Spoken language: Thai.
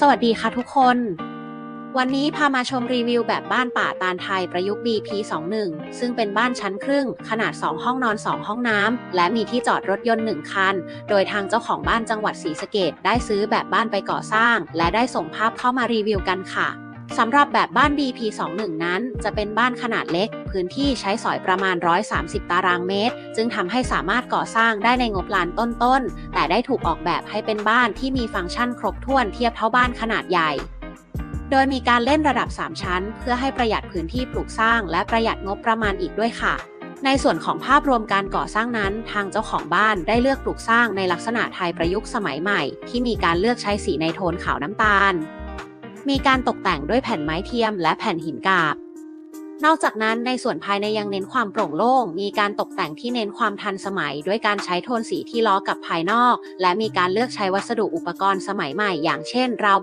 สวัสดีค่ะทุกคน วันนี้พามาชมรีวิวแบบบ้านป่าตาลไทยประยุกต์ BP21 ซึ่งเป็นบ้านชั้นครึ่ง ขนาด 2 ห้องนอน 2 ห้องน้ำ และมีที่จอดรถยนต์ 1 คัน โดยทางเจ้าของบ้านจังหวัดศรีสะเกดได้ซื้อแบบบ้านไปก่อสร้าง และได้ส่งภาพเข้ามารีวิวกันค่ะ สำหรับแบบบ้าน BP21 นั้น จะเป็นบ้านขนาดเล็ก พื้นที่ใช้สอยประมาณ 130 ตารางเมตร จึงทำให้สามารถก่อสร้างได้ในงบล้านต้นๆ แต่ได้ถูกออกแบบให้เป็นบ้านที่มีฟังก์ชันครบถ้วนเทียบเท่าบ้านขนาดใหญ่ โดยมีการเล่นระดับ 3 ชั้น เพื่อให้ประหยัดพื้นที่ปลูกสร้าง และประหยัดงบประมาณอีกด้วยค่ะในส่วนของภาพรวมการก่อสร้างนั้น ทางเจ้าของบ้านได้เลือกปลูกสร้างในลักษณะไทยประยุกต์สมัยใหม่ ที่มีการเลือกใช้สีในโทนขาวน้ำตาล มีการตกแต่งด้วยแผ่นไม้เทียมและแผ่นหินกาบ นอกจากนั้นในส่วนภายในยังเน้นความโปร่งโล่ง มีการตกแต่งที่เน้นความทันสมัย ด้วยการใช้โทนสีที่ล้อกับภายนอก และมีการเลือกใช้วัสดุอุปกรณ์สมัยใหม่ อย่างเช่นราว